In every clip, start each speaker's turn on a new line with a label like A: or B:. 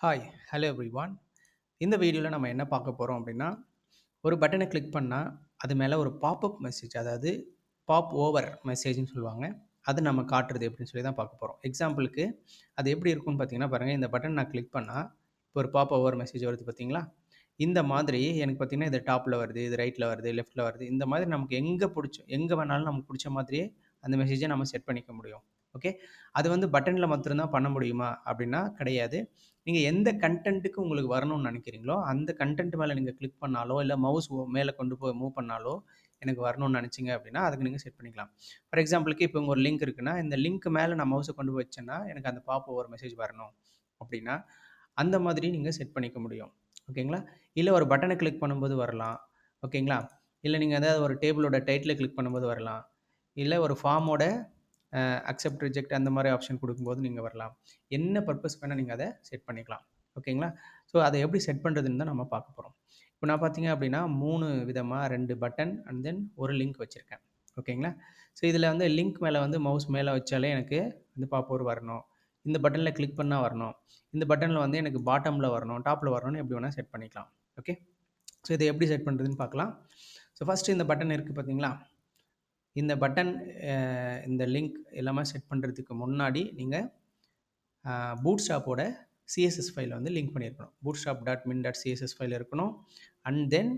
A: Hi hello everyone இந்த வீடியோவில் நம்ம என்ன பார்க்க போகிறோம் அப்படின்னா ஒரு பட்டனை கிளிக் பண்ணால் அது மேலே ஒரு பாப்அப் மெசேஜ் அதாவது பாப் ஓவர் மெசேஜ்னு சொல்லுவாங்க. அது நம்ம காட்டுறது எப்படின்னு சொல்லி தான் பார்க்க போகிறோம் எக்ஸாம்பிளுக்கு அது எப்படி இருக்கும்னு பார்த்தீங்கன்னா பாருங்கள் இந்த பட்டன் நான் கிளிக் பண்ணால் இப்போ ஒரு பாப் ஓவர் மெசேஜ் வருது பார்த்தீங்களா? இந்த மாதிரி எனக்கு பார்த்தீங்கன்னா இது டாப்பில் வருது இது ரைட்டில் வருது லெஃப்ட்டில் வருது. இந்த மாதிரி நமக்கு எங்கே பிடிச்ச எங்கே வேணாலும் நமக்கு பிடிச்ச மாதிரியே அந்த மெசேஜை நம்ம செட் பண்ணிக்க முடியும். ஓகே அது வந்து பட்டனில் மட்டும்தான் பண்ண முடியுமா அப்படின்னா கிடையாது. நீங்கள் எந்த கண்டென்ட்டுக்கு உங்களுக்கு வரணும்னு நினைக்கிறீங்களோ அந்த கண்டென்ட் மேலே நீங்கள் கிளிக் பண்ணாலோ இல்லை மவுஸ் மேலே கொண்டு போய் மூவ் பண்ணாலோ எனக்கு வரணும்னு நினச்சிங்க அப்படின்னா அதுக்கு நீங்கள் செட் பண்ணிக்கலாம். ஃபார் எக்ஸாம்பிளுக்கு இப்போ உங்கள் ஒரு லிங்க் இருக்குன்னா இந்த லிங்க் மேலே நான் மவுஸை கொண்டு போய் வச்சேன்னா எனக்கு அந்த பாப்போ ஒரு மெசேஜ் வரணும் அப்படின்னா அந்த மாதிரி நீங்கள் செட் பண்ணிக்க முடியும். ஓகேங்களா இல்லை ஒரு பட்டனை கிளிக் பண்ணும்போது வரலாம். ஓகேங்களா இல்லை நீங்கள் ஏதாவது ஒரு டேபிளோட டைட்டில் கிளிக் பண்ணும்போது வரலாம். இல்லை ஒரு ஃபார்மோட அக்செப்ட் ரிஜெக்ட் அந்த மாதிரி ஆப்ஷன் கொடுக்கும்போது நீங்கள் வரலாம். என்ன பர்பஸ் வேணால் நீங்கள் அதை செட் பண்ணிக்கலாம். ஓகேங்களா ஸோ அதை எப்படி செட் பண்ணுறதுன்னு தான் நம்ம பார்க்க போகிறோம் இப்போ நான் பார்த்தீங்க அப்படின்னா மூணு விதமாக ரெண்டு பட்டன் அண்ட் தென் ஒரு லிங்க் வச்சுருக்கேன். ஓகேங்களா ஸோ இதில் வந்து லிங்க் மேலே வந்து மவுஸ் மேலே வச்சாலே எனக்கு வந்து பாப்போர் வரணும். இந்த பட்டனில் கிளிக் பண்ணால் வரணும். இந்த பட்டனில் வந்து எனக்கு பாட்டமில் வரணும் டாப்பில் வரணும்னு எப்படி வேணால் செட் பண்ணிக்கலாம். ஓகே ஸோ இதை எப்படி செட் பண்ணுறதுன்னு பார்க்கலாம். ஸோ ஃபஸ்ட்டு இந்த பட்டன் இருக்குது பார்த்தீங்களா? இந்த பட்டன் இந்த லிங்க் எல்லாமே செட் பண்ணுறதுக்கு முன்னாடி நீங்கள் பூட் ஸ்டாப்போட சிஎஸ்எஸ் ஃபைலை வந்து லிங்க் பண்ணியிருக்கணும் Bootstrap dot min dot CSS file இருக்கணும். அண்ட் தென்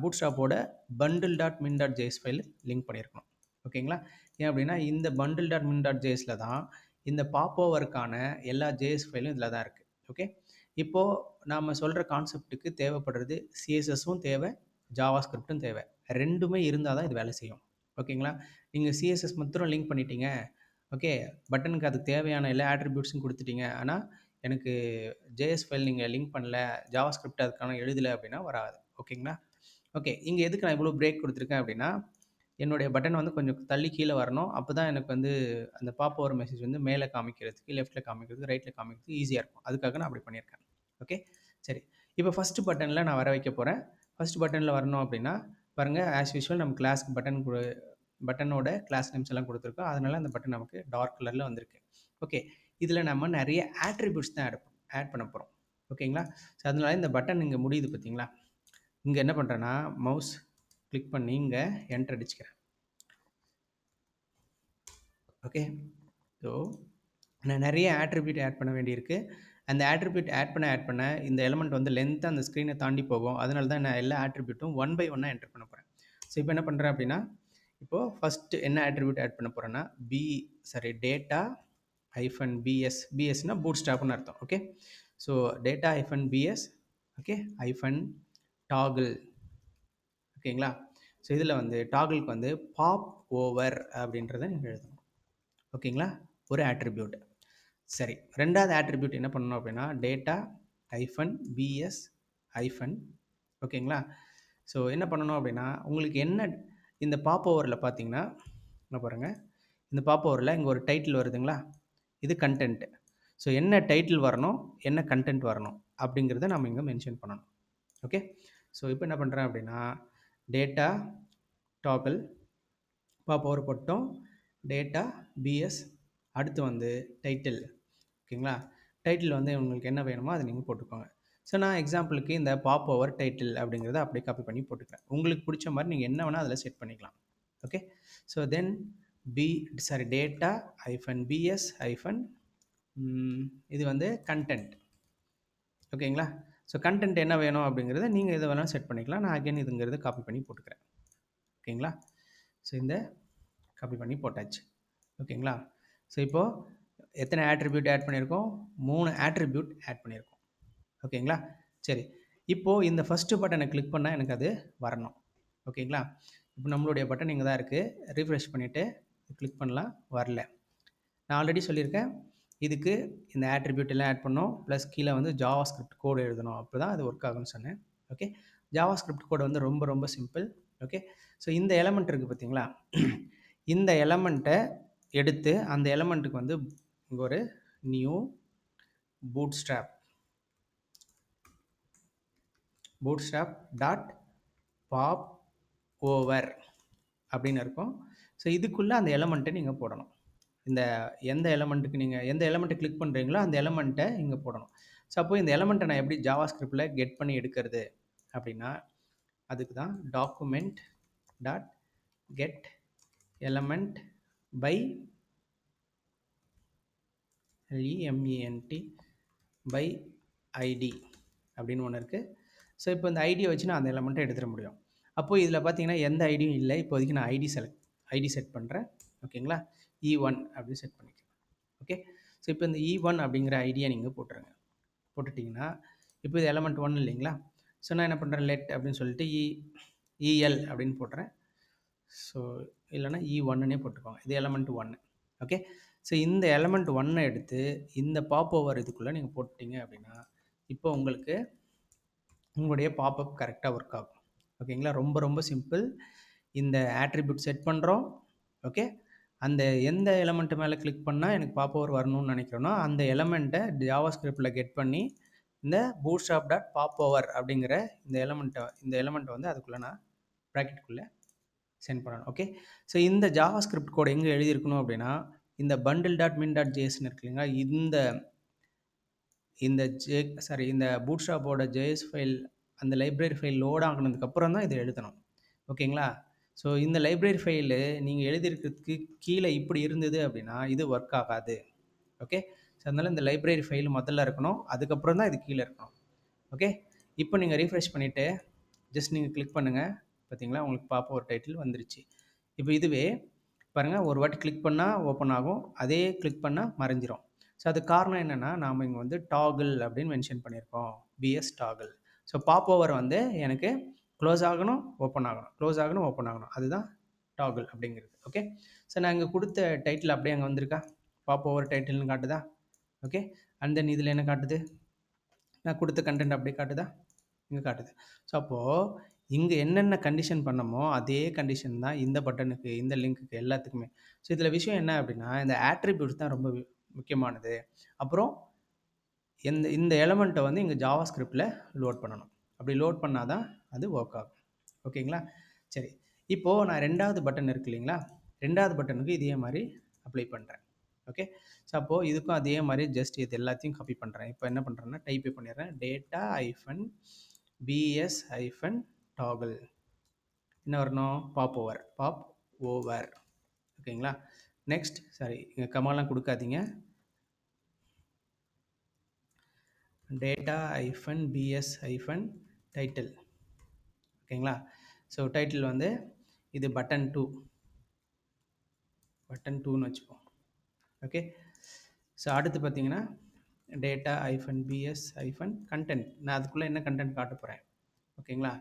A: பூட் ஸ்டாப்போட bundle dot min dot JS file link பண்ணியிருக்கணும். ஓகேங்களா? ஏன் அப்படின்னா இந்த பண்டில் டாட் மின் டாட் ஜேஎஸில் தான் இந்த பாப்போவருக்கான எல்லா ஜேஎஸ் ஃபைலும் இதில் தான் இருக்குது ஓகே? இப்போது நாம் சொல்கிற கான்செப்ட்டுக்கு தேவைப்படுறது சிஎஸ்எஸும் தேவை ஜாவா ஸ்கிரிப்டும் தேவை. ரெண்டுமே இருந்தால் தான் இது வேலை செய்யும். ஓகேங்களா? நீங்கள் சிஎஸ்எஸ் மட்டும் லிங்க் பண்ணிட்டீங்க. ஓகே? பட்டனுக்கு அதுக்கு தேவையான எல்லா ஆட்ரிபியூட்ஸும் கொடுத்துட்டீங்க. ஆனால் எனக்கு ஜேஎஸ் ஃபைல் நீங்கள் லிங்க் பண்ணல ஜாவா ஸ்கிரிப்ட் அதுக்கான எழுதலை அப்படின்னா வராது. ஓகேங்களா? ஓகே இங்கே எதுக்கு நான் இவ்வளோ பிரேக் கொடுத்துருக்கேன் அப்படின்னா என்னுடைய பட்டன் வந்து கொஞ்சம் தள்ளி கீழே வரணும். அப்போ தான் எனக்கு வந்து அந்த பாப் ஓவர் மெசேஜ் வந்து மேலே காமிக்கிறதுக்கு லெஃப்ட்டில் காமிக்கிறதுக்கு ரைட்டில் காமிக்கிறதுக்கு ஈஸியாக இருக்கும். அதுக்காக நான் அப்படி பண்ணியிருக்கேன். ஓகே? சரி. இப்போ ஃபஸ்ட்டு பட்டனில் நான் வர வைக்க போகிறேன் ஃபஸ்ட் பட்டனில் வரணும் அப்படின்னா பாருங்கள் ஆஸ் யூஷுவல் நம்ம கிளாஸ்க்கு பட்டன் பட்டனோட கிளாஸ் நேம்ஸ் எல்லாம் கொடுத்துருக்கோம். அதனால அந்த பட்டன் நமக்கு டார்க் கலரில் வந்திருக்கு. ஓகே இதில் நம்ம நிறைய ஆட்ரிபியூட்ஸ் தான் ஆட் ஆட் பண்ண போகிறோம் ஓகேங்களா ஸோ அதனால இந்த பட்டன் இங்கே முடியுது பார்த்தீங்களா இங்கே என்ன பண்ணுறேன்னா மவுஸ் கிளிக் பண்ணி இங்கே என்டர் அடிச்சுக்கிறேன். ஓகே ஸோ நான் நிறைய ஆட்ரிபியூட் ஆட் பண்ண வேண்டியிருக்கு. அந்த ஆட்ரிபியூட் ஆட் பண்ண ஆட் பண்ண இந்த எலமெண்ட் வந்து லென்த்தாக அந்த ஸ்க்ரீனை தாண்டி போகும். அதனால தான் நான் எல்லா ஆட்ரிபியூட்டும் ஒன் பை ஒன்னாக என்டர் பண்ண போகிறேன் ஸோ இப்போ என்ன பண்ணுறேன் அப்படின்னா இப்போது ஃபஸ்ட்டு என்ன ஆட்ரிபியூட் ஆட் பண்ண போகிறேன்னா B sorry data hyphen BS பிஎஸ்னால் boot ஸ்டாப்னு அர்த்தம் okay so data hyphen BS okay hyphen toggle ஓகேங்களா? ஸோ இதில் வந்து டாகிளுக்கு வந்து பாப் ஓவர் அப்படின்றத நீங்கள் எழுதணும் ஓகேங்களா? ஒரு ஆட்ரிபியூட் சரி ரெண்டாவது ஆட்ரிபியூட் என்ன பண்ணணும் அப்படின்னா டேட்டா ஐஃபன் பிஎஸ் ஐஃபன் ஓகேங்களா? ஸோ என்ன பண்ணணும் அப்படின்னா உங்களுக்கு என்ன இந்த பாப் ஓவரில் பார்த்தீங்கன்னா என்ன பாருங்கள் இந்த பாப் ஓவரில் இங்கே ஒரு டைட்டில் வருதுங்களா? இது கண்டென்ட்டு ஸோ என்ன டைட்டில் வரணும் என்ன கண்டென்ட் வரணும் அப்படிங்கிறத நம்ம இங்கே மென்ஷன் பண்ணணும். ஓகே ஸோ இப்போ என்ன பண்ணுறேன் அப்படின்னா டேட்டா டாக்கிள் பாப் ஓவர் போட்டோம் டேட்டா பிஎஸ் அடுத்து வந்து டைட்டில் ஓகேங்களா? டைட்டில் வந்து உங்களுக்கு என்ன வேணுமோ அதை நீங்கள் போட்டுக்கோங்க. ஸோ நான் எக்ஸாம்பிளுக்கு இந்த பாப் ஓவர் டைட்டில் அப்படிங்கிறத அப்படியே காப்பி பண்ணி போட்டுக்கிறேன். உங்களுக்கு பிடிச்ச மாதிரி நீங்கள் என்ன வேணால் அதில் செட் பண்ணிக்கலாம். Okay so then B sorry data hyphen BS hyphen இது வந்து கண்டென்ட் ஓகேங்களா? ஸோ கண்டென்ட் என்ன வேணும் அப்படிங்கிறத நீங்கள் எது வேணாலும் செட் பண்ணிக்கலாம். நான் அகைன் இதுங்கிறத காப்பி பண்ணி போட்டுக்கிறேன். ஓகேங்களா? ஸோ இந்த காப்பி பண்ணி போட்டாச்சு. ஓகேங்களா? ஸோ இப்போது எத்தனை ஆட்ரிபியூட் ஆட் பண்ணியிருக்கோம்? மூணு ஆட்ரிபியூட் ஆட் பண்ணியிருக்கோம். ஓகேங்களா சரி. இப்போது இந்த ஃபஸ்ட்டு பட்டனை கிளிக் பண்ணால் எனக்கு அது வரணும். ஓகேங்களா இப்போ நம்மளுடைய பட்டன் இங்கே தான் இருக்குது ரீஃப்ரெஷ் பண்ணிவிட்டு கிளிக் பண்ணலாம். வரல. நான் ஆல்ரெடி சொல்லியிருக்கேன். இதுக்கு இந்த ஆட்ரிபியூட் எல்லாம் ஆட் பண்ணோம். ப்ளஸ் கீழே வந்து ஜாவா ஸ்கிரிப்ட் கோடு எழுதணும். அப்போ தான் அது ஒர்க் ஆகும்னு சொன்னேன். ஓகே ஜாவா ஸ்கிரிப்ட் கோடு வந்து ரொம்ப ரொம்ப சிம்பிள் ஓகே ஸோ இந்த எலமெண்ட் இருக்குது பார்த்தீங்களா இந்த எலமெண்ட்டை எடுத்து அந்த எலமெண்ட்டுக்கு வந்து இங்கே ஒரு new Bootstrap Bootstrap dot popover அப்படின்னு இருக்கும். ஸோ இதுக்குள்ளே அந்த எலமெண்ட்டை நீங்கள் போடணும். இந்த எந்த எலமெண்ட்டுக்கு நீங்கள் எந்த எலமெண்ட்டை கிளிக் பண்ணுறீங்களோ அந்த எலமெண்ட்டை இங்கே போடணும். ஸோ அப்போ இந்த எலமெண்ட்டை நான் எப்படி ஜாவா ஸ்கிரிப்டில் கெட் பண்ணி எடுக்கிறது அப்படின்னா அதுக்கு தான் document dot get element by E M E N T by ID அப்படின்னு ஒன்று இருக்குது ஸோ இப்போ இந்த ஐடியை வச்சு நான் அந்த எலமெண்ட்டை எடுத்துட முடியும். அப்போது இதில் பார்த்தீங்கன்னா எந்த ஐடியும் இல்லை. இப்போதைக்கு நான் ஐடி செலக்ட் ஐடி செட் பண்ணுறேன் ஓகேங்களா இ ஒன் அப்படின்னு செட் பண்ணிக்கலாம். ஓகே ஸோ இப்போ இந்த e இ ஒன் அப்படிங்கிற ஐடியை நீங்கள் போட்டுருங்க. போட்டுட்டிங்கன்னா இப்போ இது எலமெண்ட் ஒன் இல்லைங்களா? ஸோ நான் என்ன பண்ணுறேன் லெட் அப்படின்னு சொல்லிட்டு இ இஎல் அப்படின்னு போட்டுறேன். ஸோ இல்லைனா இ e ஒன்னுனே போட்டுக்கோங்க. இது எலமெண்ட் ஒன்று ஓகே ஸோ இந்த எலமெண்ட் ஒன்னை எடுத்து இந்த பாப் ஓவர் இதுக்குள்ளே நீங்கள் போட்டிங்க அப்படின்னா இப்போ உங்களுக்கு உங்களுடைய பாப்அப் கரெக்டாக ஒர்க் ஆகும். ஓகேங்களா ரொம்ப ரொம்ப சிம்பிள் இந்த ஆட்ரிபியூட் செட் பண்ணுறோம் ஓகே அந்த எந்த எலமெண்ட் மேலே கிளிக் பண்ணால் எனக்கு பாப் ஓவர் வரணும்னு நினைக்கிறோன்னா அந்த எலமெண்ட்டை ஜாவா ஸ்கிரிப்டில் கெட் பண்ணி இந்த பூட்ஸ்டாப் டாட் பாப் ஓவர் அப்படிங்கிற இந்த எலமெண்ட்டை இந்த எலமெண்ட்டை வந்து அதுக்குள்ளே நான் ப்ராக்கெட்டுக்குள்ளே சென்ட் பண்ணணும் ஓகே ஸோ இந்த ஜாவா ஸ்கிரிப்ட் கோட் எங்கே எழுதியிருக்கணும் அப்படின்னா இந்த பண்டில் டாட் மின் டாட் ஜேஎஸ்னு இருக்கு இல்லைங்களா? இந்த இந்த ஜே சாரி இந்த பூட்ஸ்டாப்போட ஜேஎஸ் ஃபைல் அந்த லைப்ரரி ஃபைல் லோட் ஆகினதுக்கப்புறம் தான் இதை எழுதணும் ஓகேங்களா? ஸோ இந்த லைப்ரரி ஃபைலு நீங்கள் எழுதியிருக்கிறதுக்கு கீழே இப்படி இருந்தது அப்படின்னா இது ஒர்க் ஆகாது ஓகே ஸோ அதனால் இந்த லைப்ரரி ஃபைல் முதல்ல இருக்கணும் அதுக்கப்புறம் தான் இது கீழே இருக்கணும் ஓகே இப்போ நீங்கள் ரீஃப்ரெஷ் பண்ணிவிட்டு ஜஸ்ட் நீங்கள் கிளிக் பண்ணுங்கள் பார்த்தீங்களா? உங்களுக்கு பார்ப்ப ஒரு டைட்டில் வந்துருச்சு. இப்போ இதுவே பாருங்கள் ஒரு வாட்டி கிளிக் பண்ணால் ஓப்பன் ஆகும். அதே கிளிக் பண்ணால் மறைஞ்சிரும். ஸோ அது காரணம் என்னென்னா நாம் இங்கே வந்து டாகிள் அப்படின்னு மென்ஷன் பண்ணியிருக்கோம். BS toggle so pop over வந்து எனக்கு க்ளோஸ் ஆகணும் ஓப்பன் ஆகணும். க்ளோஸ் ஆகணும் ஓப்பன் ஆகணும். அதுதான் டாகிள் அப்படிங்கிறது. ஓகே ஸோ நான் இங்கே கொடுத்த டைட்டில் அப்படியே அங்கே வந்திருக்கா? பாப் ஓவர் டைட்டில்னு காட்டுதா? ஓகே அண்ட் தென் இதில் என்ன காட்டுது? நான் கொடுத்த கண்டென்ட் அப்படியே காட்டுதா? இங்கே காட்டுது. ஸோ அப்போது இங்கே என்னென்ன கண்டிஷன் பண்ணமோ அதே கண்டிஷன் தான் இந்த பட்டனுக்கு இந்த லிங்க்குக்கு எல்லாத்துக்குமே. ஸோ இதில் விஷயம் என்ன அப்படின்னா இந்த ஆட்ரிபியூட்ஸ் தான் ரொம்ப முக்கியமானது. அப்புறம் இந்த இந்த எலமெண்ட்டை வந்து இங்கே ஜாவா ஸ்கிரிப்டில் லோட் பண்ணணும். அப்படி லோட் பண்ணால் தான் அது ஒர்க் ஆகும். ஓகேங்களா? சரி. இப்போது நான் ரெண்டாவது பட்டன் இருக்கு இல்லைங்களா? ரெண்டாவது பட்டனுக்கு இதே மாதிரி அப்ளை பண்ணுறேன் ஓகே? ஸோ அப்போது இதுக்கும் அதே மாதிரி ஜஸ்ட் இது எல்லாத்தையும் காப்பி பண்ணுறேன் இப்போ என்ன பண்ணுறேன்னா டைப்பே பண்ணிடுறேன். டேட்டா டாகல் என்ன வரணும்? பாப் ஓவர் பாப் ஓவர் ஓகேங்களா? நெக்ஸ்ட் சாரி இங்கே கமாலாம் கொடுக்காதீங்க. டேட்டா ஐஃபன் பிஎஸ் ஐஃபன் டைட்டில் ஓகேங்களா? ஸோ டைட்டில் வந்து இது பட்டன் டூ பட்டன் டூன்னு வச்சுப்போம் ஓகே ஸோ அடுத்து பார்த்தீங்கன்னா டேட்டா ஐஃபன் பிஎஸ் ஐஃபன் கண்டென்ட் நான் அதுக்குள்ளே என்ன கண்டென்ட் காட்ட போகிறேன் ஓகேங்களா?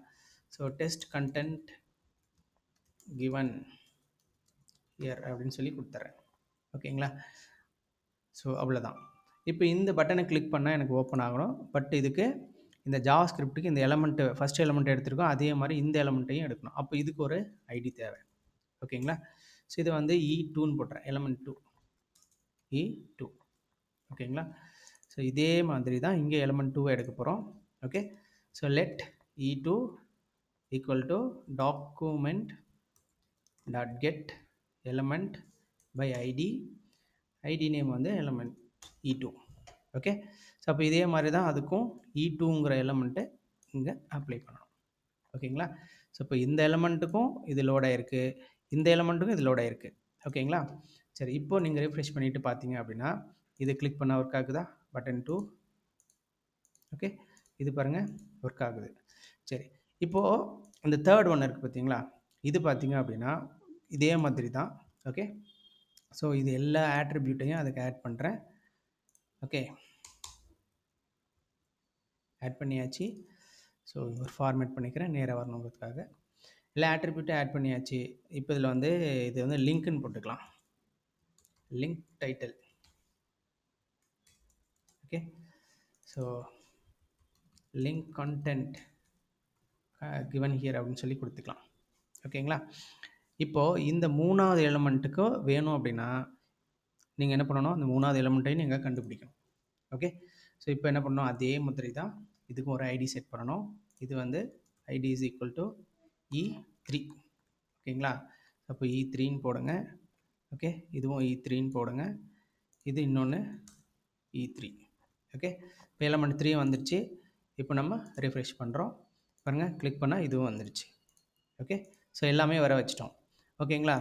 A: So test content given here அப்படின்னு சொல்லி கொடுத்துட்றேன் ஓகேங்களா? ஸோ அவ்வளோதான் இப்போ இந்த பட்டனை கிளிக் பண்ணால் எனக்கு ஓப்பன் ஆகணும். பட் இதுக்கு இந்த ஜாவா ஸ்கிரிப்ட்டுக்கு இந்த எலமெண்ட்டு ஃபஸ்ட் எலமெண்ட் எடுத்திருக்கோம். அதே மாதிரி இந்த எலமெண்ட்டையும் எடுக்கணும். அப்போ இதுக்கு ஒரு ஐடி தேவை. ஓகேங்களா? ஸோ இதை வந்து e இ டூன்னு போட்டுறேன். எலமெண்ட் டூ இ டூ ஓகேங்களா? ஸோ இதே மாதிரி தான் இங்கே எலமெண்ட் டூவை எடுக்க போகிறோம் okay so let E two equal to document dot get element by ID ID name வந்து element E two okay so அப்போ இதே மாதிரி தான் அதுக்கும் இ டூங்கிற எலமெண்ட்டை இங்கே அப்ளை பண்ணணும். ஓகேங்களா ஸோ இப்போ இந்த எலமெண்ட்டுக்கும் இது லோட் ஆயிருக்கு. இந்த எலமெண்ட்டுக்கும் இது லோட் ஆயிருக்கு. ஓகேங்களா சரி இப்போ நீங்கள் ரிஃப்ரெஷ் பண்ணிவிட்டு பார்த்தீங்க அப்படின்னா இது கிளிக் பண்ண ஒர்க் ஆகுதா? பட்டன் டூ ஓகே இது பாருங்கள் ஒர்க் ஆகுது. சரி இப்போது இந்த தேர்ட் ஒன் இருக்குது பார்த்தீங்களா இது பார்த்தீங்க அப்படின்னா இதே மாதிரி தான். ஓகே ஸோ இது எல்லா ஆட்ரிபியூட்டையும் அதுக்கு ஆட் பண்ணுறேன் ஓகே ஆட் பண்ணியாச்சு. ஸோ ஒரு ஃபார்மேட் பண்ணிக்கிறேன். நேராக வரணுங்கிறதுக்காக. எல்லா ஆட்ரிபியூட்டும் ஆட் பண்ணியாச்சு. இப்போ இதில் வந்து இது வந்து லிங்க்குன்னு போட்டுக்கலாம். Link title okay so link content given here அப்படின்னு சொல்லி கொடுத்துக்கலாம். ஓகேங்களா? இப்போது இந்த மூணாவது எலமெண்ட்டுக்கு வேணும் அப்படின்னா நீங்கள் என்ன பண்ணணும்? அந்த மூணாவது எலமெண்ட்டையும் நீங்கள் கண்டுபிடிக்கணும். ஓகே? ஸோ இப்போ என்ன பண்ணணும்? அதே மாதிரி தான் இதுக்கும் ஒரு ஐடி செட் பண்ணணும். இது வந்து ID is equal to E three ஓகேங்களா? அப்போ e இ த்ரீன்னு போடுங்க. ஓகே? இதுவும் e இ த்ரீன்னு போடுங்க. இது இன்னொன்று இ e த்ரீ ஓகே? இப்போ எலமெண்ட் த்ரீ வந்துருச்சு. இப்போ நம்ம ரிஃப்ரெஷ் பண்ணுறோம் பாருங்கள் கிளிக் பண்ணால் இதுவும் வந்துருச்சு. ஓகே ஸோ எல்லாமே வர வச்சிட்டோம். ஓகேங்களா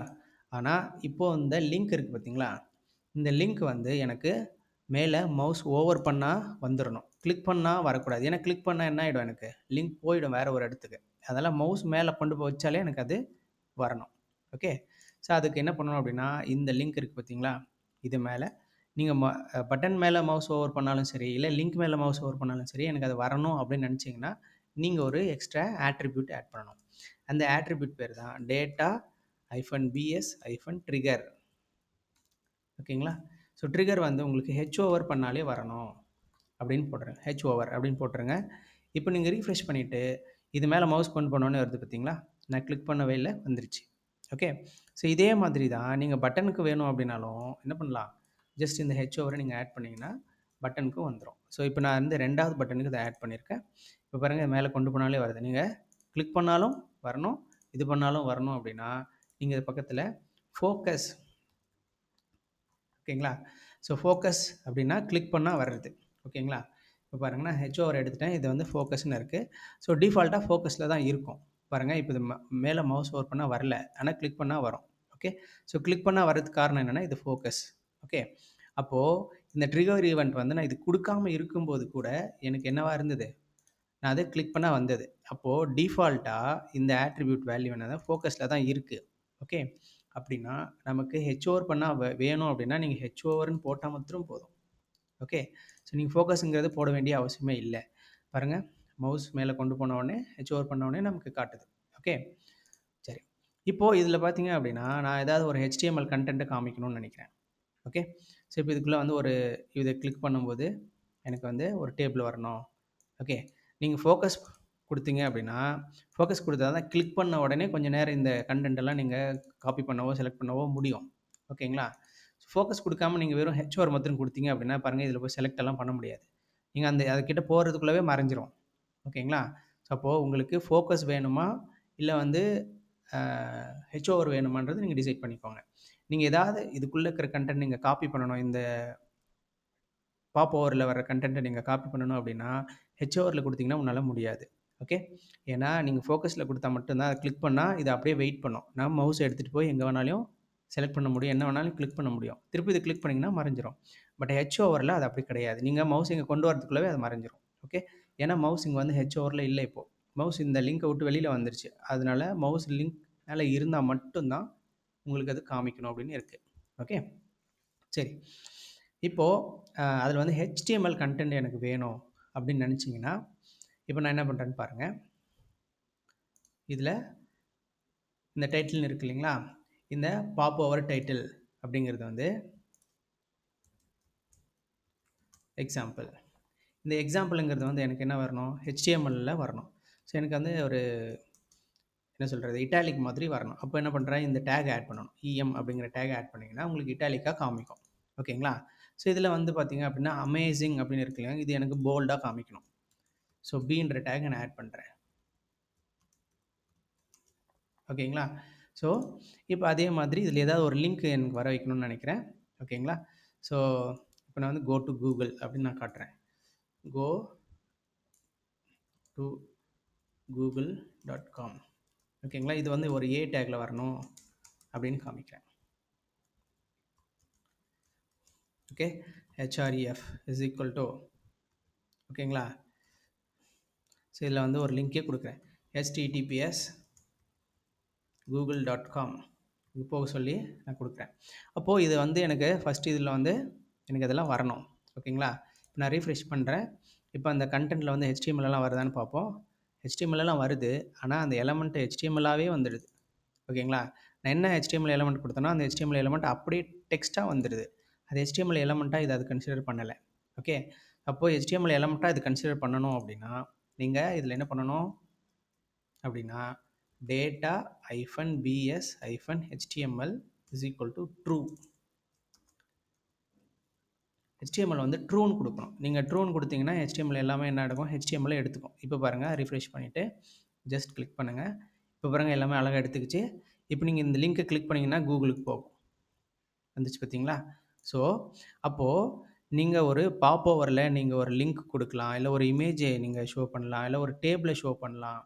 A: ஆனால் இப்போது இந்த லிங்க் இருக்குது பார்த்தீங்களா இந்த லிங்க் வந்து எனக்கு மேலே மவுஸ் ஓவர் பண்ணால் வந்துடணும் கிளிக் பண்ணால் வரக்கூடாது. ஏன்னா கிளிக் பண்ணால் என்ன ஆகிடும் எனக்கு? லிங்க் போயிடும் வேறு ஒரு இடத்துக்கு. அதனால் மவுஸ் மேலே கொண்டு போய் வச்சாலே எனக்கு அது வரணும். ஓகே ஸோ அதுக்கு என்ன பண்ணணும் அப்படின்னா இந்த லிங்க் இருக்குது பார்த்தீங்களா இது மேலே. நீங்கள் ம பட்டன் மேலே மவுஸ் ஓவர் பண்ணாலும் சரி இல்லை லிங்க் மேலே மவுஸ் ஓவர் பண்ணாலும் சரி எனக்கு அது வரணும் அப்படின்னு நினச்சிங்கன்னா நீங்கள் ஒரு எக்ஸ்ட்ரா ஆட்ரிபியூட் ஆட் பண்ணணும். அந்த ஆட்ரிபியூட் பேர் தான் டேட்டா ஐஃபன் பிஎஸ் ஐஃபன் ட்ரிகர் ஓகேங்களா? ஸோ ட்ரிகர் வந்து உங்களுக்கு ஹெச் ஓவர் பண்ணாலே வரணும் அப்படின்னு போட்டுருங்க. ஹெச் ஓவர் அப்படின்னு போட்டுருங்க. இப்போ நீங்கள் ரீஃப்ரெஷ் பண்ணிவிட்டு இது மேலே மவுஸ் கொண்டு போனோன்னே வருது பார்த்தீங்களா நான் கிளிக் பண்ணவே இல்லை வந்துருச்சு. ஓகே? ஸோ இதே மாதிரி தான் நீங்கள் பட்டனுக்கு வேணும் அப்படின்னாலும் என்ன பண்ணலாம்? ஜஸ்ட் இந்த ஹெச் ஓவரை நீங்கள் ஆட் பண்ணிங்கன்னா பட்டனுக்கும் வந்துடும் ஸோ இப்போ நான் வந்து ரெண்டாவது பட்டனுக்கு இதை ஆட் பண்ணியிருக்கேன். இப்போ பாருங்கள் மேலே கொண்டு போனாலே வருது. நீங்கள் கிளிக் பண்ணாலும் வரணும் இது பண்ணாலும் வரணும் அப்படின்னா நீங்கள் இது பக்கத்தில் ஃபோக்கஸ் ஓகேங்களா? ஸோ ஃபோக்கஸ் அப்படின்னா கிளிக் பண்ணால் வர்றது. ஓகேங்களா? இப்போ பாருங்கள் நான் ஹெச் ஓவர் எடுத்துட்டேன். இது வந்து ஃபோக்கஸ்னு இருக்குது ஸோ டிஃபால்ட்டாக ஃபோக்கஸில் தான் இருக்கும். பாருங்கள் இப்போ இது மேலே மவுஸ் ஓவர் பண்ணால் வரல. ஆனால் கிளிக் பண்ணால் வரும். ஓகே? ஸோ கிளிக் பண்ணால் வரதுக்கு காரணம் என்னென்னா இது ஃபோக்கஸ் ஓகே? அப்போது இந்த ட்ரிகர் ஈவெண்ட் வந்து நான் இது கொடுக்காம இருக்கும்போது கூட எனக்கு என்னவாக இருந்தது? நான் அதை கிளிக் பண்ணால் வந்தது. அப்போது டிஃபால்ட்டாக இந்த ஆட்ரிபியூட் வேல்யூ என்னது ஃபோக்கஸில் தான் இருக்குது ஓகே அப்படின்னா நமக்கு ஹெச்ஓவர் பண்ணால் வேணும் அப்படின்னா நீங்கள் ஹெச்ஓவர்னு போட்டால் மாத்திரம் போதும். ஓகே ஸோ நீங்கள் ஃபோக்கஸுங்கிறது போட வேண்டிய அவசியமே இல்லை. பாருங்கள் மவுஸ் மேலே கொண்டு போன உடனே ஹெச்ஓவர் பண்ண உடனே நமக்கு காட்டுது. ஓகே சரி. இப்போது இதில் பார்த்தீங்க அப்படின்னா நான் ஏதாவது ஒரு ஹெச்டிஎம்எல் கண்டென்ட்டை காமிக்கணும்னு நினைக்கிறேன். ஓகே ஸோ இப்போ இதுக்குள்ளே வந்து ஒரு இதை கிளிக் பண்ணும்போது எனக்கு வந்து ஒரு டேபிள் வரணும். ஓகே நீங்கள் ஃபோக்கஸ் கொடுத்தீங்க அப்படின்னா ஃபோக்கஸ் கொடுத்தா தான் கிளிக் பண்ண உடனே கொஞ்சம் நேரம் இந்த கண்டென்ட்டெல்லாம் நீங்கள் காப்பி பண்ணவோ செலக்ட் பண்ணவோ முடியும். ஓகேங்களா ஃபோக்கஸ் கொடுக்காம நீங்கள் வெறும் ஹெச்ஓஆர் மட்டும் கொடுத்தீங்க அப்படின்னா பாருங்கள் இதில் போய் செலக்ட் எல்லாம் பண்ண முடியாது. நீங்கள் அந்த அதுக்கிட்ட போகிறதுக்குள்ளவே மறைஞ்சிரும். ஓகேங்களா ஸோ அப்போது உங்களுக்கு ஃபோக்கஸ் வேணுமா? இல்லை வந்து ஹெச்ஓவர் வேணுமான்றது நீங்கள் டிசைட் பண்ணிக்கோங்க. நீங்கள் ஏதாவது இதுக்குள்ளே இருக்கிற கண்டென்ட் நீங்கள் காப்பி பண்ணணும். இந்த பாப் ஓவரில் வர கண்டென்ட்டை நீங்கள் காப்பி பண்ணணும் அப்படின்னா ஹெச்ஓவரில் கொடுத்தீங்கன்னா உன்னால் முடியாது. ஓகே ஏன்னா நீங்கள் ஃபோக்கஸில் கொடுத்தா மட்டும்தான். அதை கிளிக் பண்ணால் இதை அப்படியே வெயிட் பண்ணும். நான் மவுஸ் எடுத்துகிட்டு போய் எங்கே வேணாலும் செலக்ட் பண்ண முடியும். என்ன வேணாலும் கிளிக் பண்ண முடியும். திருப்பி இது கிளிக் பண்ணிங்கன்னா மறைஞ்சிரும். பட் ஹெச் ஓவரில் அது அப்படி கிடையாது. நீங்கள் மவுஸ் இங்கே கொண்டு வரதுக்குள்ளவே அது மறைஞ்சிரும். ஓகே ஏன்னா மவுஸ் இங்கே வந்து ஹெச் ஓவரில் இல்லை இப்போது மவுஸ் இந்த லிங்கை விட்டு வெளியில் வந்துருச்சு. அதனால மவுஸ் லிங்க் மேலே இருந்தால் மட்டும்தான் உங்களுக்கு அது காமிக்கணும் அப்படின்னு இருக்குது ஓகே சரி. இப்போது அதில் வந்து ஹெச்டிஎம்எல் கண்டென்ட் எனக்கு வேணும் அப்படின்னு நினச்சிங்கன்னா இப்போ நான் என்ன பண்ணுறேன்னு பாருங்கள் இதில் இந்த டைட்டில்னு இருக்கு இல்லைங்களா? இந்த பாப் ஓவர் டைட்டில் அப்படிங்கிறது வந்து எக்ஸாம்பிள் இந்த எக்ஸாம்பிளுங்கிறது வந்து எனக்கு என்ன வரணும்? ஹெச்டிஎம்எல்லில் வரணும். ஸோ எனக்கு வந்து ஒரு என்ன சொல்கிறது இட்டாலிக் மாதிரி வரணும். அப்போ என்ன பண்ணுறேன் இந்த டேக் ஆட் பண்ணணும். இஎம் அப்படிங்கிற டேக் ஆட் பண்ணிங்கன்னா உங்களுக்கு இட்டாலிக்காக காமிக்கும். ஓகேங்களா? ஸோ இதில் வந்து பார்த்தீங்க அப்படின்னா அமேசிங் அப்படின்னு இருக்கு இது எனக்கு போல்டாக காமிக்கணும். ஸோ பீன்ற டேக் நான் ஆட் பண்ணுறேன் ஓகேங்களா? ஸோ இப்போ அதே மாதிரி இதில் ஏதாவது ஒரு லிங்க் எனக்கு வர வைக்கணும்னு நினைக்கிறேன். ஓகேங்களா? ஸோ இப்போ நான் வந்து கோ டு கூகுள் அப்படின்னு நான் காட்டுறேன். Go to Google dot com ஓகேங்களா? இது வந்து ஒரு ஏ டேக்கில் வரணும் அப்படின்னு காமிக்கிறேன். Okay? H R E F is equal to ஓகேங்களா? ஸோ இதில் வந்து ஒரு லிங்கே கொடுக்குறேன். ஹெச்டிடிபிஎஸ் கூகுள் டாட் காம் இது போக சொல்லி நான் கொடுக்குறேன். அப்போது இது வந்து எனக்கு ஃபஸ்ட்டு இதில் வந்து எனக்கு இதெல்லாம் வரணும். ஓகேங்களா? இப்போ நான் ரீஃப்ரெஷ் பண்ணுறேன் இப்போ அந்த கண்டென்ட்டில் வந்து ஹெச்டிஎம்எல்லாம் வருதான்னு பார்ப்போம். ஹெச்டிஎம்எல்லாம் வருது. ஆனால் அந்த எலமெண்ட் ஹெச்டிஎம்எல்லாகவே வந்துடுது. ஓகேங்களா? நான் என்ன ஹெச்டிஎம்எல் எலமெண்ட் கொடுத்தனோ அந்த ஹெச்டிஎம்எல் எலமெண்ட் அப்படியே டெக்ஸ்ட்டாக வந்துடுது. அது ஹெச்டிஎம்எல் எலமெண்ட்டாக இது அது கன்சிடர் பண்ணலை. ஓகே? அப்போது ஹெச்டிஎம்எல் எலமெண்ட்டாக இது கன்சிடர் பண்ணணும் அப்படின்னா நீங்கள் இதில் என்ன பண்ணணும்? அப்படின்னா data hyphen BS hyphen HTML is equal to true HTML வந்து ட்ரூன்னு கொடுக்கணும். நீங்கள் ட்ரூன்னு கொடுத்தீங்கன்னா ஹெச்டிஎம்எல் எல்லாமே என்ன எடுக்கும் ஹெச்டிஎம்எல் எடுத்துக்கும். இப்போ பாருங்கள் ரிஃப்ரெஷ் பண்ணிவிட்டு ஜஸ்ட் கிளிக் பண்ணுங்கள் இப்போ பாருங்கள் எல்லாமே அழகாக எடுத்துக்கிச்சு. இப்போ நீங்கள் இந்த லிங்க்கை கிளிக் பண்ணிங்கன்னா கூகுளுக்கு போகும். வந்துச்சு பார்த்தீங்களா ஸோ அப்போது நீங்கள் ஒரு பாப் ஓவரில் நீங்கள் ஒரு லிங்க் கொடுக்கலாம். இல்லை ஒரு இமேஜை நீங்கள் ஷோ பண்ணலாம். இல்லை ஒரு டேபிளை ஷோ பண்ணலாம்.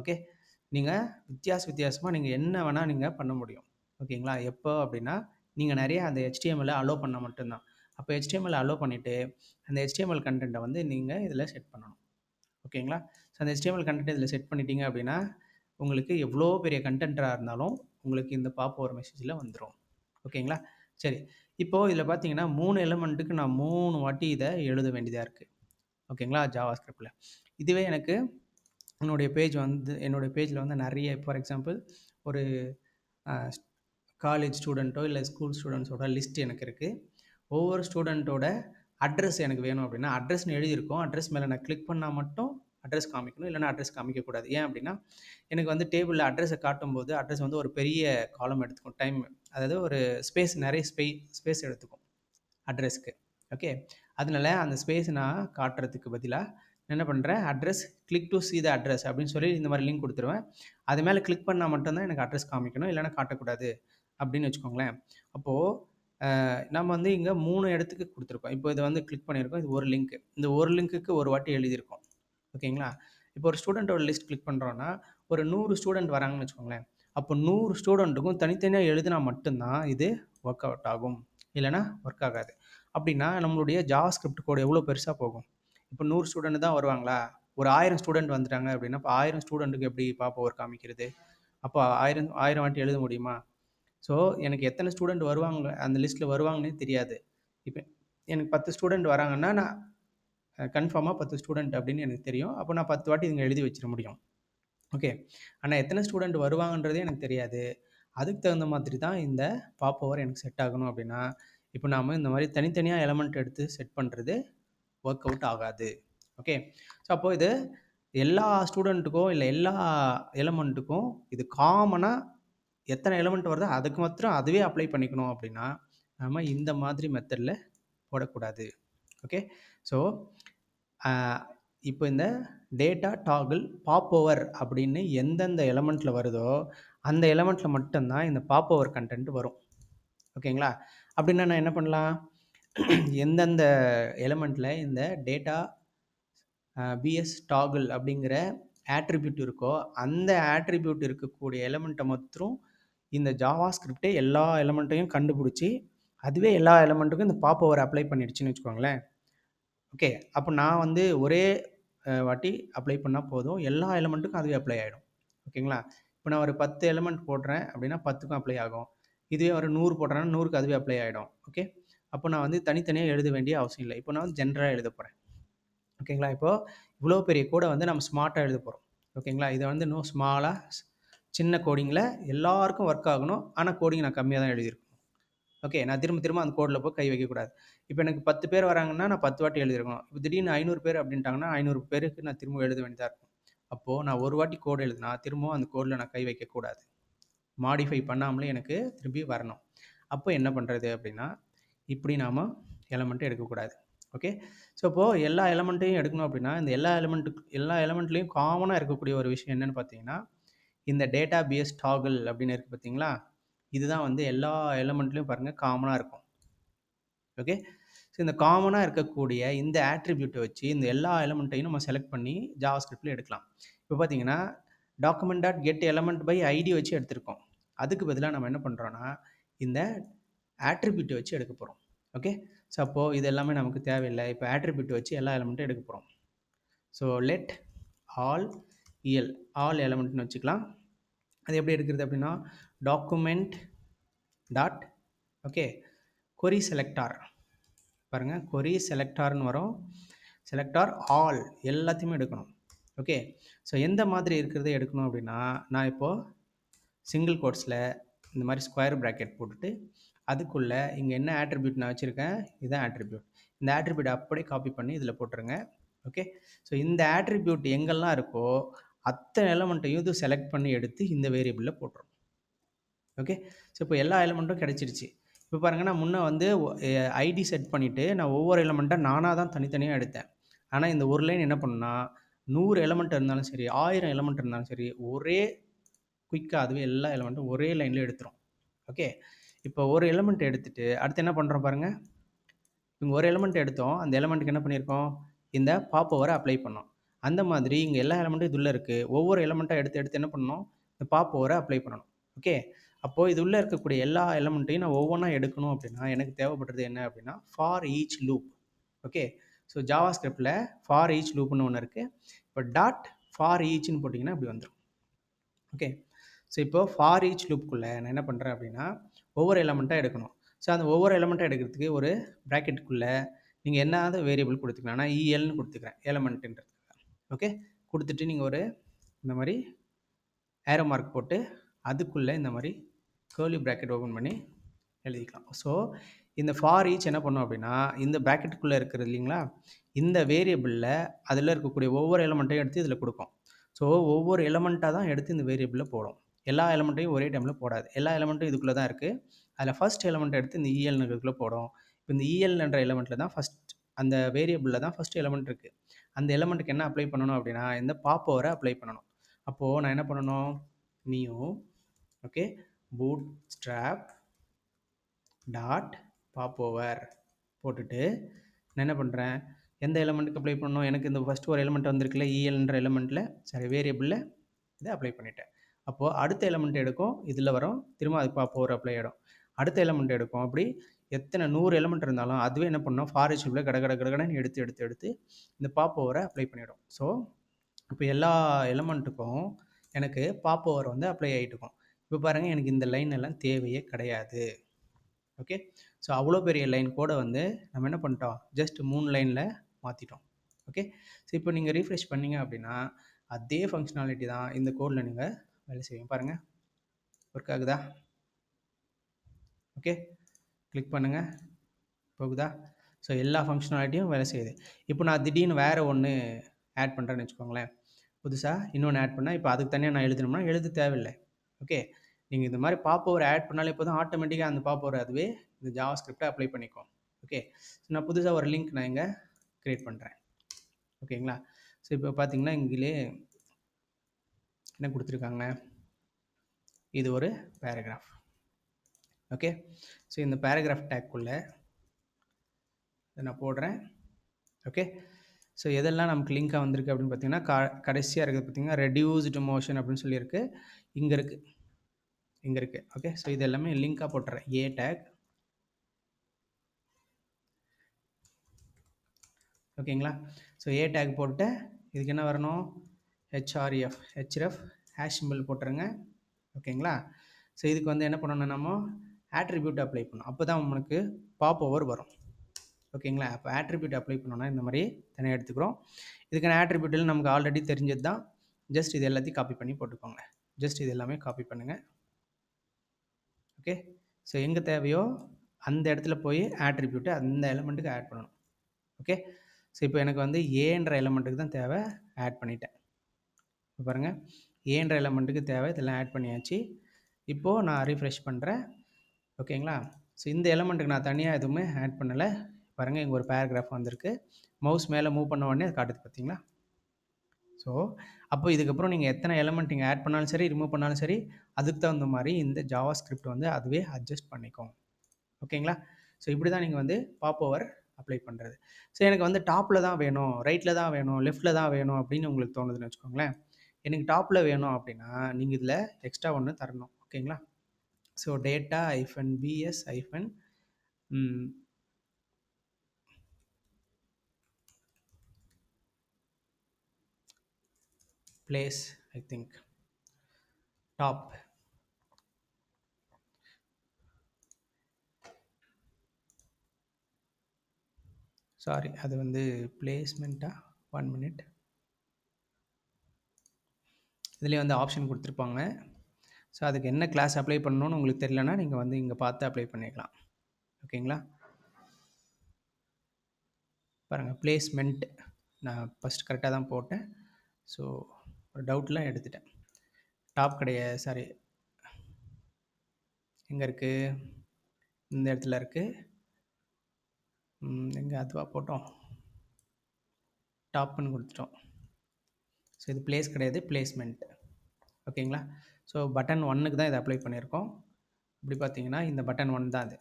A: ஓகே நீங்கள் வித்தியாச வித்தியாசமாக நீங்கள் என்ன வேணால் நீங்கள் பண்ண முடியும். ஓகேங்களா எப்போ அப்படின்னா நீங்கள் நிறைய அந்த ஹெச்டிஎம்எல்லை அலோவ் பண்ணால் மட்டும்தான். அப்போ ஹெச்டிஎம்எல் அலோவ் பண்ணிவிட்டு அந்த ஹெச்டிஎம்எல் கண்டென்ட்டை வந்து நீங்கள் இதில் செட் பண்ணணும். ஓகேங்களா ஸோ அந்த ஹெச்டிஎம்எல் கண்டென்ட் இதில் செட் பண்ணிட்டீங்க அப்படின்னா உங்களுக்கு எவ்வளோ பெரிய கண்டென்ட்டாக இருந்தாலும் உங்களுக்கு இந்த பாப் ஓவர் மெசேஜில் வந்துடும் ஓகேங்களா சரி. இப்போது இதில் பார்த்தீங்கன்னா மூணு எலிமெண்ட்டுக்கு நான் மூணு வாட்டி இதை எழுத வேண்டியதாக இருக்குது ஓகேங்களா ஜாவா ஸ்கிரிப்டில் இதுவே எனக்கு என்னுடைய பேஜ் வந்து என்னுடைய பேஜில் வந்து நிறைய ஃபார் எக்ஸாம்பிள் ஒரு காலேஜ் ஸ்டூடெண்ட்டோ இல்லை ஸ்கூல் ஸ்டூடெண்ட்ஸோட லிஸ்ட் எனக்கு இருக்குது ஒவ்வொரு ஸ்டூடெண்ட்டோட அட்ரஸ் எனக்கு வேணும் அப்படின்னா அட்ரஸ்னு எழுதியிருக்கோம். அட்ரஸ் மேலே நான் கிளிக் பண்ணால் மட்டும் அட்ரஸ் காமிக்கணும் இல்லைனா அட்ரஸ் காமிக்கக்கூடாது. ஏன் அப்படின்னா எனக்கு வந்து டேபிளில் அட்ரஸை காட்டும்போது அட்ரஸ் வந்து ஒரு பெரிய காலம் எடுத்துக்கும். டைம் அதாவது ஒரு ஸ்பேஸ் நிறைய ஸ்பே ஸ்பேஸ் எடுத்துக்கும் அட்ரஸ்க்கு ஓகே அதனால அந்த ஸ்பேஸ் நான் காட்டுறதுக்கு பதிலாக என்ன பண்ணுறேன் address click to see the address அப்படின்னு சொல்லி இந்த மாதிரி லிங்க் கொடுத்துருவேன். அது மேலே கிளிக் பண்ணால் மட்டும்தான் எனக்கு அட்ரஸ் காமிக்கணும் இல்லைனா காட்டக்கூடாது அப்படின்னு வச்சுக்கோங்களேன். அப்போது நம்ம வந்து இங்கே மூணு இடத்துக்கு கொடுத்துருக்கோம். இப்போ இதை வந்து கிளிக் பண்ணியிருக்கோம். இது ஒரு லிங்க் இந்த ஒரு லிங்க்குக்கு ஒரு வாட்டி எழுதியிருக்கோம். ஓகேங்களா? இப்போ ஒரு ஸ்டூடெண்ட்டோட லிஸ்ட் கிளிக் பண்ணுறோன்னா ஒரு நூறு ஸ்டூடெண்ட் வராங்கன்னு வச்சுக்கோங்களேன். அப்போ நூறு ஸ்டூடெண்ட்டுக்கும் தனித்தனியாக எழுதினா மட்டும்தான் இது ஒர்க் அவுட் ஆகும். இல்லைனா ஒர்க் ஆகாது. அப்படின்னா நம்மளுடைய ஜாவா ஸ்கிரிப்ட் கோடு எவ்வளோ பெருசாக போகும்? இப்போ நூறு ஸ்டூடெண்ட் தான் வருவாங்களா? ஒரு ஆயிரம் ஸ்டூடெண்ட் வந்துட்டாங்க அப்படின்னா இப்போ ஆயிரம் ஸ்டூடெண்ட்டுக்கு எப்படி பாப்பா ஒர்க் காமிக்கிறது? அப்போ ஆயிரம் ஆயிரம் வாட்டி எழுத முடியுமா? ஸோ எனக்கு எத்தனை ஸ்டூடெண்ட் வருவாங்க அந்த லிஸ்ட்டில் வருவாங்கன்னே தெரியாது. இப்போ எனக்கு பத்து ஸ்டூடெண்ட் வராங்கன்னா நான் கன்ஃபார்மாக பத்து ஸ்டூடெண்ட் அப்படின்னு எனக்கு தெரியும். அப்போ நான் பத்து வாட்டி இதுங்க எழுதி வச்சிட முடியும். ஓகே ஆனால் எத்தனை ஸ்டூடெண்ட் வருவாங்கன்றதே எனக்கு தெரியாது. அதுக்கு தகுந்த மாதிரி தான் இந்த பாப் ஓவர் எனக்கு செட் ஆகணும் அப்படின்னா இப்போ நாம் இந்த மாதிரி தனித்தனியாக எலமெண்ட் எடுத்து செட் பண்ணுறது ஒர்க் அவுட் ஆகாது. ஓகே ஸோ அப்போது இது எல்லா ஸ்டூடெண்ட்டுக்கும் இல்லை எல்லா எலமெண்ட்டுக்கும் இது காமனாக எத்தனை எலமெண்ட் வருதோ அதுக்கு மாத்திரம் அதுவே அப்ளை பண்ணிக்கணும் அப்படின்னா நம்ம இந்த மாதிரி மெத்தடில் போடக்கூடாது. ஓகே ஸோ இப்போ இந்த டேட்டா டாகிள் பாப் ஓவர் அப்படின்னு எந்தெந்த எலமெண்ட்டில் வருதோ அந்த எலமெண்ட்டில் மட்டும்தான் இந்த பாப் ஓவர் கண்டென்ட் வரும் ஓகேங்களா அப்படின்னா நான் என்ன பண்ணலாம்? எந்தெந்த எலமெண்ட்டில் இந்த டேட்டா பிஎஸ் டாகிள் அப்படிங்கிற ஆட்ரிபியூட் இருக்கோ அந்த ஆட்ரிபியூட் இருக்கக்கூடிய எலமெண்ட்டை மாத்திரம் இந்த ஜாவா ஸ்கிரிப்டே எல்லா எலமெண்ட்டையும் கண்டுபிடிச்சி அதுவே எல்லா எலமெண்ட்டுக்கும் இந்த பாப் ஓவர் அப்ளை பண்ணிடுச்சுன்னு வச்சுக்கோங்களேன். ஓகே அப்போ நான் வந்து ஒரே வாட்டி அப்ளை பண்ணால் போதும். எல்லா எலமெண்ட்டுக்கும் அதுவே அப்ளை ஆகிடும் ஓகேங்களா இப்போ நான் ஒரு பத்து எலமெண்ட் போடுறேன் அப்படின்னா பத்துக்கும் அப்ளை ஆகும். இதுவே ஒரு நூறு போடுறேன்னா நூறுக்கு அதுவே அப்ளை ஆகிடும் ஓகே அப்போ நான் வந்து தனித்தனியாக எழுத வேண்டிய அவசியம் இல்லை. இப்போ நான் வந்து ஜென்ரலாக எழுத போகிறேன் ஓகேங்களா இப்போது இவ்வளோ பெரிய கூட வந்து நம்ம ஸ்மார்ட்டாக எழுத போகிறோம் ஓகேங்களா இதை வந்து இன்னும் ஸ்மாலாக சின்ன கோடிங்கில் எல்லாருக்கும் ஒர்க் ஆகணும். ஆனால் கோடிங் நான் கம்மியாக தான் எழுதியிருக்கணும். ஓகே நான் திரும்ப திரும்ப அந்த கோடில் போய் கை வைக்கக்கூடாது. இப்போ எனக்கு பத்து பேர் வராங்கன்னா நான் பத்து வாட்டி எழுதியிருக்கணும். இப்போ திடீர்னு ஐநூறு பேர் அப்படின்ட்டாங்கன்னா ஐநூறு பேருக்கு நான் திரும்ப எழுத வேண்டியதாக இருக்கும். அப்போது நான் ஒரு வாட்டி கோடு எழுதினா திரும்பவும் அந்த கோடில் நான் கை வைக்கக்கூடாது. மாடிஃபை பண்ணாமலே எனக்கு திரும்பி வரணும். அப்போ என்ன பண்ணுறது அப்படின்னா இப்படி நாம் எலமெண்ட்டு எடுக்கக்கூடாது. ஓகே ஸோ இப்போது எல்லா எலமெண்ட்டையும் எடுக்கணும் அப்படின்னா இந்த எல்லா எலமெண்ட்டுக்கு எல்லா எலமெண்ட்லேயும் காமனாக இருக்கக்கூடிய ஒரு விஷயம் என்னென்னு பார்த்தீங்கன்னா இந்த டேட்டா பேஸ் டாகிள் அப்படின்னு இருக்குது பார்த்தீங்களா? இதுதான் வந்து எல்லா எலமெண்ட்லேயும் பாருங்கள் காமனாக இருக்கும். ஓகே ஸோ இந்த காமனாக இருக்கக்கூடிய இந்த ஆட்ரிபியூட்டை வச்சு இந்த எல்லா எலமெண்ட்டையும் நம்ம செலக்ட் பண்ணி ஜாவா ஸ்கிரிப்டில் எடுக்கலாம். இப்போ பார்த்தீங்கன்னா document dot get element by ID வச்சு எடுத்திருக்கோம். அதுக்கு பதிலாக நம்ம என்ன பண்ணுறோன்னா இந்த ஆட்ரிபியூட்டை வச்சு எடுக்க போகிறோம் ஓகே ஸோ அப்போது இது எல்லாமே நமக்கு தேவையில்லை. இப்போ ஆட்ரிபியூட்டை வச்சு எல்லா எலமெண்ட்டும் எடுக்க போகிறோம் so let all el all எலமெண்ட்னு வச்சுக்கலாம். அது எப்படி எடுக்கிறது அப்படின்னா document dot okay query selector பாருங்கள் கொரி செலக்டார்னு வரும். செலக்டார் ஆல் எல்லாத்தையுமே எடுக்கணும். ஓகே ஸோ எந்த மாதிரி இருக்கிறத எடுக்கணும் அப்படின்னா நான் இப்போது சிங்கிள் கோட்ஸில் இந்த மாதிரி ஸ்கொயர் ப்ராக்கெட் போட்டுட்டு அதுக்குள்ளே இங்கே என்ன ஆட்ரிபியூட் நான் வச்சுருக்கேன்? இதுதான் ஆட்ரிபியூட் இந்த ஆட்ரிபியூட் அப்படியே காப்பி பண்ணி இதில் போட்டுருங்க. ஓகே ஸோ இந்த ஆட்ரிபியூட் எங்கெல்லாம் இருக்கோ அத்தனை எலமெண்ட்டையும் இது செலக்ட் பண்ணி எடுத்து இந்த வேரியபிளில் போட்டுரும் ஓகே ஸோ இப்போ எல்லா எலமெண்ட்டும் கிடச்சிருச்சு. இப்போ பாருங்க நான் முன்னே வந்து ஐடி செட் பண்ணிவிட்டு நான் ஒவ்வொரு எலமெண்ட்டாக நானாக தான் தனித்தனியாக எடுத்தேன். ஆனால் இந்த ஒரு லைன் என்ன பண்ணுன்னா நூறு எலமெண்ட் இருந்தாலும் சரி ஆயிரம் எலமெண்ட் இருந்தாலும் சரி ஒரே குயிக்காக அதுவே எல்லா எலமெண்ட்டும் ஒரே லைனில் எடுத்துரும். ஓகே இப்போ ஒரு எலமெண்ட் எடுத்துட்டு அடுத்து என்ன பண்ணுறோம் பாருங்கள் இவங்க ஒரு எலமெண்ட் எடுத்தோம் அந்த எலமெண்ட்டுக்கு என்ன பண்ணியிருக்கோம்? இந்த பாப்பவரை அப்ளை பண்ணோம். அந்த மாதிரி இங்கே எல்லா எலமெண்ட்டும் இது உள்ளே இருக்குது ஒவ்வொரு எலமெண்ட்டாக எடுத்து எடுத்து என்ன பண்ணணும்? இந்த பாப் ஓவரை அப்ளை பண்ணணும். ஓகே அப்போது இது உள்ளே இருக்கக்கூடிய எல்லா எலமெண்ட்டையும் நான் ஒவ்வொன்றா எடுக்கணும் அப்படின்னா எனக்கு தேவைப்படுறது என்ன அப்படின்னா for each loop okay so Java ஸ்கிரிப்டில் ஃபார் ஈச் லூப்னு ஒன்று இருக்குது இப்போ டாட் ஃபார் ஈச்னு போட்டிங்கன்னா இப்படி வந்துடும் ஓகே ஸோ இப்போ ஃபார் ஈச் லூப்புக்குள்ளே நான் என்ன பண்ணுறேன் அப்படின்னா ஒவ்வொரு எலமெண்ட்டாக எடுக்கணும். ஸோ அந்த ஒவ்வொரு எலமெண்ட்டாக எடுக்கிறதுக்கு ஒரு ப்ராக்கெட்டுக்குள்ளே நீங்கள் என்னாவது வேரியபிள் கொடுத்துக்கலாம். நான் இஎல்னு கொடுத்துக்கிறேன். எலமெண்ட்டுன்றது ஓகே? கொடுத்துட்டு நீங்கள் ஒரு இந்த மாதிரி ஏரோ மார்க் போட்டு அதுக்குள்ளே இந்த மாதிரி கேர்லி ப்ராக்கெட் ஓப்பன் பண்ணி எழுதிக்கலாம். ஸோ இந்த ஃபார் ஈச் என்ன பண்ணோம் அப்படின்னா இந்த ப்ராக்கெட்டுக்குள்ளே இருக்கிறது இல்லைங்களா? இந்த வேரியபிளில் அதில் இருக்கக்கூடிய ஒவ்வொரு எலமெண்ட்டையும் எடுத்து இதில் கொடுக்கும். ஸோ ஒவ்வொரு எலமெண்ட்டாக தான் எடுத்து இந்த வேரியபிளில் போடும். எல்லா எலமெண்ட்டையும் ஒரே டைமில் போடாது. எல்லா எலமெண்ட்டும் இதுக்குள்ளே தான் இருக்குது அதில் ஃபஸ்ட் எலமெண்ட் எடுத்து இந்த இஎல்னுக்குள்ளே போடும். இப்போ இந்த இஎல்ன்ற எலமெண்ட்டில் தான் ஃபஸ்ட் அந்த வேரியபிளில் தான் ஃபஸ்ட் எலமெண்ட் இருக்குது அந்த எலமெண்ட்டுக்கு என்ன அப்ளை பண்ணணும் அப்படின்னா இந்த பாப்பவரை அப்ளை பண்ணணும். அப்போது நான் என்ன பண்ணணும்? New okay Bootstrap dot popover போட்டுட்டு நான் என்ன பண்ணுறேன் எந்த எலமெண்ட்டுக்கு அப்ளை பண்ணணும்? எனக்கு இந்த ஃபஸ்ட் ஒரு எலமெண்ட் வந்திருக்குல்ல இஎல்ன்ற எலமெண்ட்டில் சரி வேரியபிளில் இதை அப்ளை பண்ணிட்டேன். அப்போது அடுத்த எலமெண்ட் எடுக்கும் இதில் வரும் திரும்ப அது பாப் அப்ளை ஆகிடும் அடுத்த எலமெண்ட் எடுக்கும் அப்படி எத்தனை நூறு எலமெண்ட் இருந்தாலும் அதுவே என்ன பண்ணோம்? ஃபாரஸ்ட் ஷிப்பில் கட கட கடகடன்னு எடுத்து எடுத்து எடுத்து இந்த பாப் ஓவரை அப்ளை பண்ணிவிடும் ஸோ இப்போ எல்லா எலமெண்ட்டுக்கும் எனக்கு பாப் ஓவர் வந்து அப்ளை ஆகிட்டு இருக்கும். இப்போ பாருங்கள் எனக்கு இந்த லைன் எல்லாம் தேவையே கிடையாது. ஓகே ஸோ அவ்வளோ பெரிய லைன் கூட வந்து நம்ம என்ன பண்ணிட்டோம்? ஜஸ்ட் மூணு லைனில் மாற்றிட்டோம் ஓகே ஸோ இப்போ நீங்கள் ரீஃப்ரெஷ் பண்ணீங்க அப்படின்னா அதே ஃபங்க்ஷனாலிட்டி தான் இந்த கோடில் நீங்கள் வேலை செய்வீங்க. பாருங்கள் ஒர்க் ஆகுதா? ஓகே கிளிக் பண்ணுங்கள் போகுதா? ஸோ எல்லா ஃபங்க்ஷனாலிட்டியும் வேலை செய்யுது. இப்போ நான் திடீர்னு வேறு ஒன்று ஆட் பண்ணுறேன்னு வச்சுக்கோங்களேன். புதுசாக இன்னொன்று ஆட் பண்ணால் இப்போ அதுக்கு தனியாக நான் எழுதணும்னா எழுத தேவையில்லை. ஓகே நீங்கள் இந்த மாதிரி பாப் ஓவர் ஆட் பண்ணாலே போதும். ஆட்டோமேட்டிக்காக அந்த பாப் ஓவர் அதுவே இந்த ஜாவா ஸ்கிரிப்டை அப்ளை பண்ணிக்கும். ஓகே ஸோ நான் புதுசாக ஒரு லிங்க் நான் இங்கே க்ரியேட் பண்ணுறேன் ஓகேங்களா ஸோ இப்போ பார்த்தீங்கன்னா இங்கிலே என்ன கொடுத்துருக்காங்க? இது ஒரு பேராகிராஃப் ஓகே ஸோ இந்த பேராகிராஃப் டேக்குள்ளே இதை நான் போடுறேன். ஓகே ஸோ எதெல்லாம் நமக்கு லிங்காக வந்திருக்கு அப்படின்னு பார்த்தீங்கன்னா க கடைசியாக இருக்குது பார்த்தீங்கன்னா ரெடியூஸ்டு மோஷன் அப்படின்னு சொல்லியிருக்கு. இங்கே இருக்குது இங்கே இருக்குது ஓகே ஸோ இது எல்லாமே லிங்காக போட்டுறேன். ஏ டேக் ஓகேங்களா ஸோ ஏ டேக் போட்டு இதுக்கு என்ன வரணும்? ஹெச்ஆர்எஃப் ஹெச்எஃப் ஹேஷ் சிம்பிள் போட்டுருங்க. ஓகேங்களா ஸோ இதுக்கு வந்து என்ன பண்ணணும் நம்ம? ஆட்ரிபியூட் அப்ளை பண்ணும். அப்போ தான் உங்களுக்கு பாப் ஓவர் வரும் ஓகேங்களா அப்போ ஆட்ரிபியூட் அப்ளை பண்ணோன்னா இந்த மாதிரி தனியாக எடுத்துக்கிறோம். இதுக்கான ஆட்ரிபியூட்டில் நமக்கு ஆல்ரெடி தெரிஞ்சது தான். ஜஸ்ட் இது எல்லாத்தையும் காப்பி பண்ணி போட்டுக்கோங்க. ஜஸ்ட் இது எல்லாமே காப்பி பண்ணுங்கள் ஓகே ஸோ எங்கே தேவையோ அந்த இடத்துல போய் ஆட்ரிபியூட்டை அந்த எலமெண்ட்டுக்கு ஆட் பண்ணணும். ஓகே ஸோ இப்போ எனக்கு வந்து ஏன்ற எலமெண்ட்டுக்கு தான் தேவை ஆட் பண்ணிட்டேன். இப்போ பாருங்கள் ஏன்ற எலமெண்ட்டுக்கு தேவை இதெல்லாம் ஆட் பண்ணியாச்சு. இப்போது நான் ரீஃப்ரெஷ் பண்ணுறேன் ஓகேங்களா? ஸோ இந்த எலமெண்ட்டுக்கு நான் தனியாக எதுவுமே ஆட் பண்ணலை. பாருங்கள் இங்கே ஒரு பேராகிராஃப் வந்திருக்கு. மவுஸ் மேலே மூவ் பண்ண உடனே அது காட்டுது பார்த்தீங்களா ஸோ அப்போ இதுக்கப்புறம் நீங்கள் எத்தனை எலமெண்ட் நீங்கள் ஆட் பண்ணாலும் சரி ரிமூவ் பண்ணாலும் சரி அதுக்கு தகுந்த மாதிரி இந்த ஜாவா ஸ்கிரிப்ட் வந்து அதுவே அட்ஜஸ்ட் பண்ணிக்கும். ஓகேங்களா? ஸோ இப்படி தான் நீங்கள் வந்து பாப் ஓவர் அப்ளை பண்ணுறது ஸோ எனக்கு வந்து டாப்பில் தான் வேணும் ரைட்டில் தான் வேணும் லெஃப்ட்டில் தான் வேணும் அப்படின்னு உங்களுக்கு தோணுதுன்னு வச்சுக்கோங்களேன். எனக்கு டாப்பில் வேணும் அப்படின்னா நீங்கள் இதில் எக்ஸ்ட்ரா ஒன்று தரணும். ஓகேங்களா? So data hyphen BS hyphen place I think. Top. Sorry அது வந்து பிளேஸ்மெண்ட்டா ஒன் மினிட் இதுலேயே வந்து ஆப்ஷன் கொடுத்துருப்பாங்க. ஸோ அதுக்கு என்ன கிளாஸ் அப்ளை பண்ணணும்னு உங்களுக்கு தெரியலனா நீங்கள் வந்து இங்கே பார்த்து அப்ளை பண்ணிக்கலாம். ஓகேங்களா? பாருங்கள் பிளேஸ்மெண்ட் நான் ஃபஸ்ட் கரெக்டாக தான் போட்டேன். ஸோ ஒரு டவுட்லாம் எடுத்துட்டேன். டாப் கிடையாது சாரி எங்கே இருக்குது இந்த இடத்துல இருக்குது எங்கே அதுவாக போட்டோம்? டாப்னு கொடுத்துட்டோம். ஸோ இது பிளேஸ் கிடையாது பிளேஸ்மெண்ட் ஓகேங்களா? ஸோ பட்டன் ஒன்னுக்கு தான் இதை அப்ளை பண்ணியிருக்கோம். இப்படி பார்த்தீங்கன்னா இந்த பட்டன் ஒன் தான் அது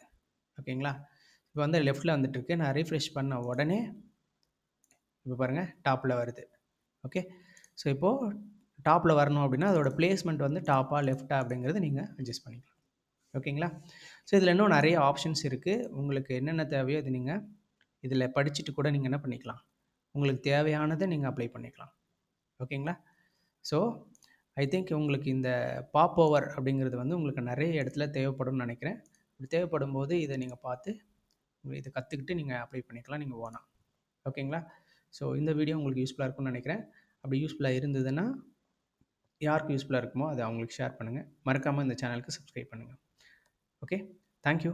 A: ஓகேங்களா? இப்போ வந்து லெஃப்ட்டில் வந்துட்டுருக்கு. நான் ரீஃப்ரெஷ் பண்ண உடனே இப்போ பாருங்கள் டாப்பில் வருது. ஓகே? ஸோ இப்போது டாப்பில் வரணும் அப்படின்னா அதோடய பிளேஸ்மெண்ட் வந்து டாப்பாக லெஃப்ட்டா அப்படிங்கிறது நீங்கள் அட்ஜஸ்ட் பண்ணிக்கலாம். ஓகேங்களா? ஸோ இதில் இன்னும் நிறைய ஆப்ஷன்ஸ் இருக்குது உங்களுக்கு என்னென்ன தேவையோ இது நீங்கள் இதில் படிச்சுட்டு கூட நீங்கள் என்ன பண்ணிக்கலாம்? உங்களுக்கு தேவையானதை நீங்கள் அப்ளை பண்ணிக்கலாம். ஓகேங்களா? ஸோ ஐ திங்க் உங்களுக்கு இந்த பாப் ஓவர் அப்படிங்கிறது வந்து உங்களுக்கு நிறைய இடத்துல தேவைப்படும்னு நினைக்கிறேன். இப்படி தேவைப்படும் போது இதை நீங்கள் பார்த்து இதை கற்றுக்கிட்டு நீங்கள் அப்ளை பண்ணிக்கலாம் நீங்கள் ஓனா ஓகேங்களா ஸோ இந்த வீடியோ உங்களுக்கு யூஸ்ஃபுல்லாக இருக்கும்னு நினைக்கிறேன். அப்படி யூஸ்ஃபுல்லாக இருந்ததுன்னா யாருக்கு யூஸ்ஃபுல்லாக இருக்குமோ அதை அவங்களுக்கு ஷேர் பண்ணுங்கள் மறக்காமல் இந்த சேனலுக்கு சப்ஸ்கிரைப் பண்ணுங்கள் ஓகே தேங்க்யூ